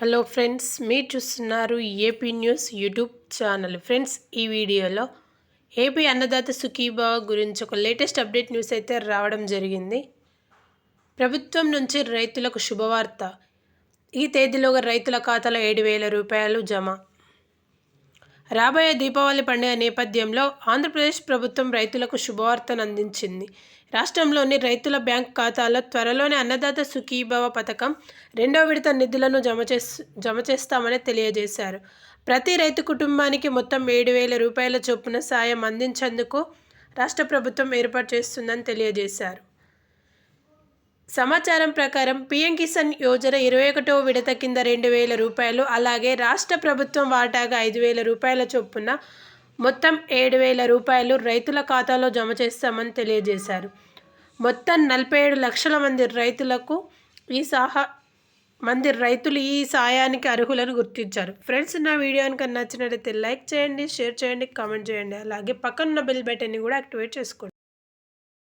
Hello friends మీరు చూస్తున్నారు AP news YouTube channel. Friends ఈ వీడియోలో ఏపీ అన్నదాత సుఖీభావ గురించి ఒక లేటెస్ట్ అప్డేట్ న్యూస్ అయితే రావడం జరిగింది. ప్రభుత్వం నుంచి రైతులకు శుభవార్త. ఈ తేదీలోగా రైతుల ఖాతాలో ఏడు వేల రూపాయలు జమ. రాబోయే దీపావళి పండుగ నేపథ్యంలో ఆంధ్రప్రదేశ్ ప్రభుత్వం రైతులకు శుభవార్తను అందించింది. రాష్ట్రంలోని రైతుల బ్యాంక్ ఖాతాలో త్వరలోనే అన్నదాత సుఖీభవ పథకం రెండో విడత నిధులను జమ చేస్ జమ చేస్తామని తెలియజేశారు. ప్రతి రైతు కుటుంబానికి మొత్తం ఏడు వేల రూపాయల చొప్పున సాయం అందించేందుకు రాష్ట్ర ప్రభుత్వం ఏర్పాటు చేస్తుందని తెలియజేశారు. సమాచారం ప్రకారం పీఎం కిసాన్ యోజన ఇరవై ఒకటో విడత కింద రెండు వేల రూపాయలు అలాగే రాష్ట్ర ప్రభుత్వం వాటాగా ఐదు వేల రూపాయల చొప్పున మొత్తం ఏడు వేల రూపాయలు రైతుల ఖాతాలో జమ చేస్తామని తెలియజేశారు. మొత్తం నలభై ఏడు లక్షల మంది రైతులకు ఈ సహా మంది రైతులు ఈ సాయానికి అర్హులను గుర్తించారు. ఫ్రెండ్స్ నా వీడియో కనుక నచ్చినట్లయితే లైక్ చేయండి షేర్ చేయండి కామెంట్ చేయండి. అలాగే పక్కనున్న బెల్ బటన్ని కూడా యాక్టివేట్ చేసుకోండి.